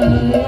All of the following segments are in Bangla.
love.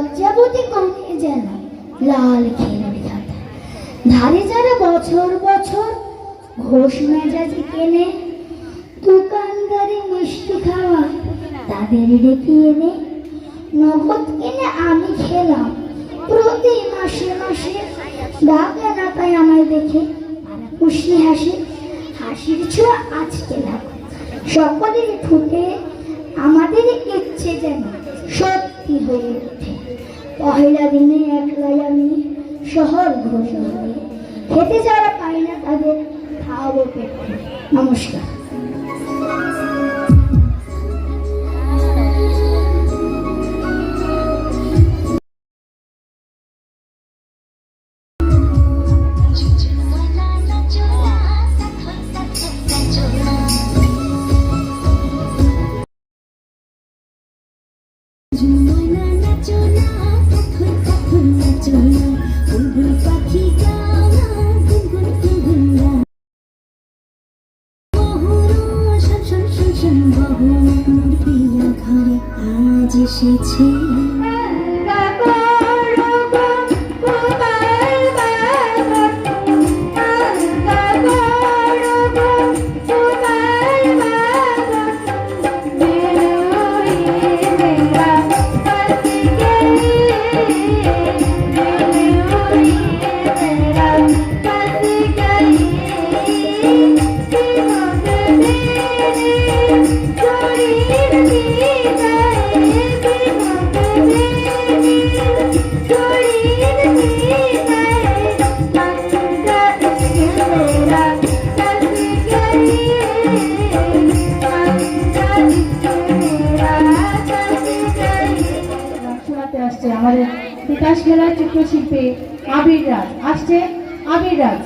লজ্জাবতী কণ্ঠে যেন লাল ঘের ধারে যারা বছর বছর ঘোষ মেজাজি কেনে, দোকানদারি মিষ্টি খাওয়া তাদের ডেকে এনে, নগদ কিনে আমি খেলাম। প্রতি মাসে মাসে ডাকে ডাকায় আমায় দেখে খুশি হাসি, হাসির ছোঁয়া আজকে না। সকলের ঠোঁটে আমাদের ইচ্ছে যেন সত্যি হয়ে ওঠে। পহেলা দিনে একলাই আমি শহর ঘোষণা খেতে যারা পাই না তাদের খাওয়াবো পেট। নমস্কার। তাস চিত্রশিল্পী আবির রাজ। আসছে আবির রাজ।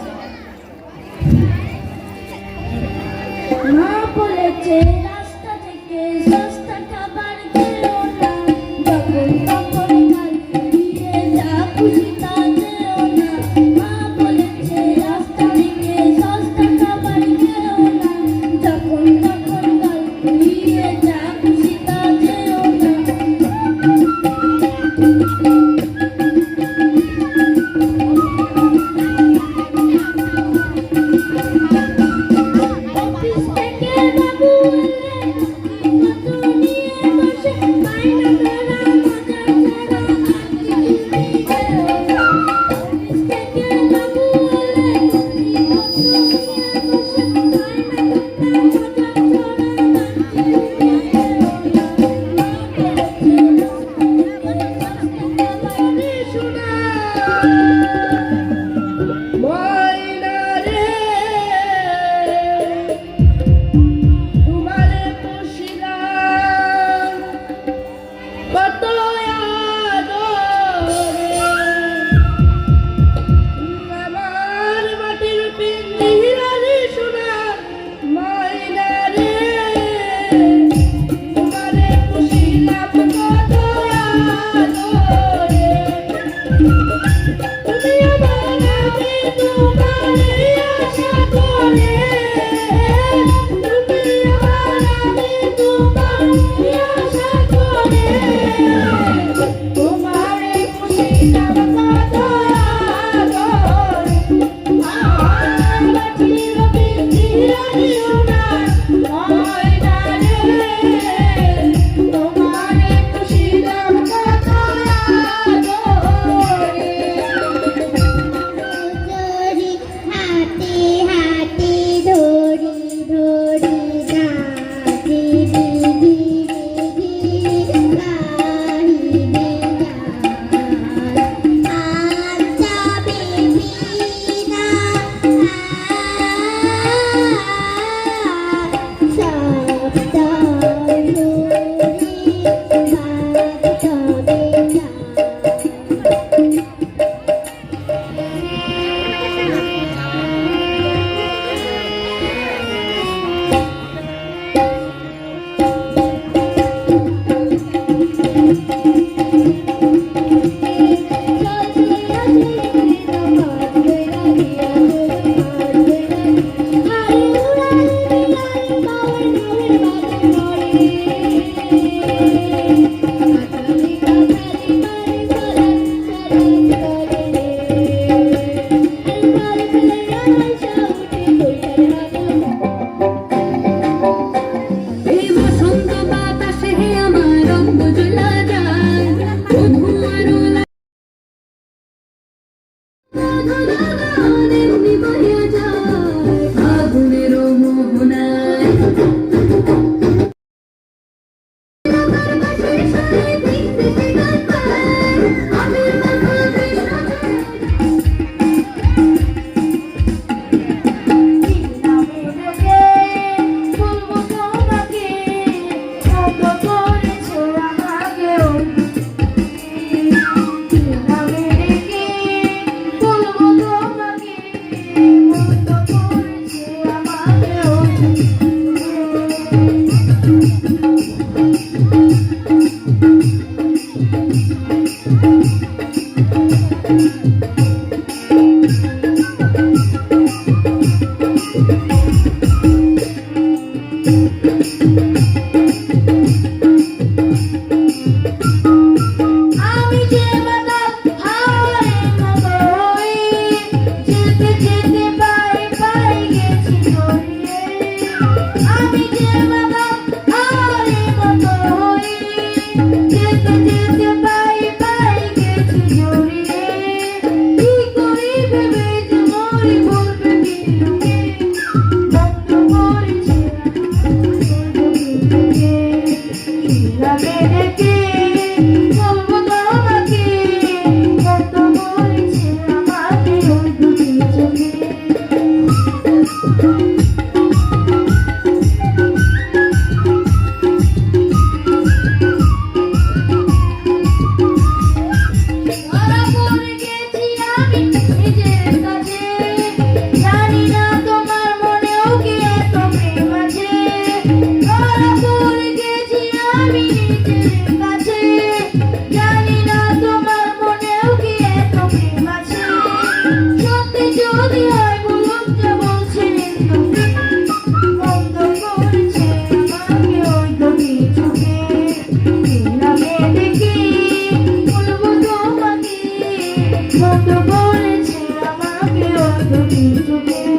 to be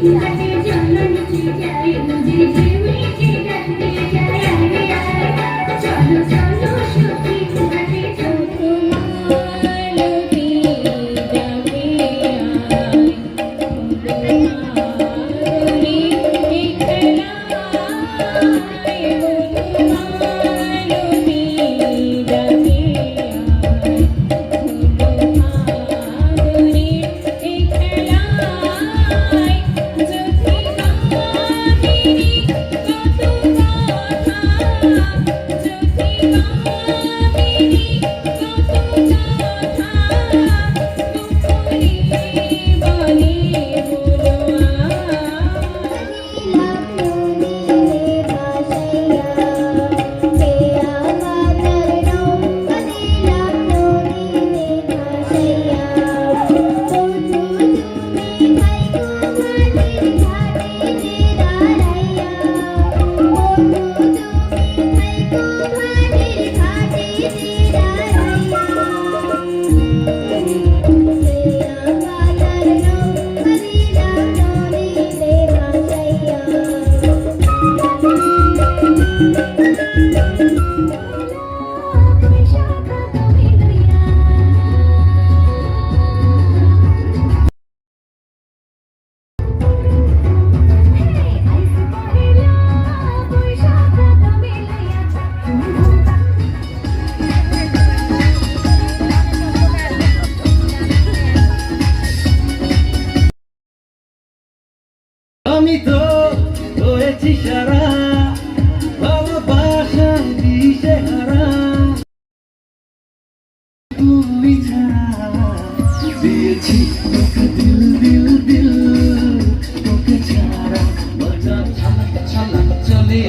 সখী ঘাটে চলো নিচে দিয়েছি। তোকে দিল দিল দিল তোকে ছাড়া বাজার ছালা চলে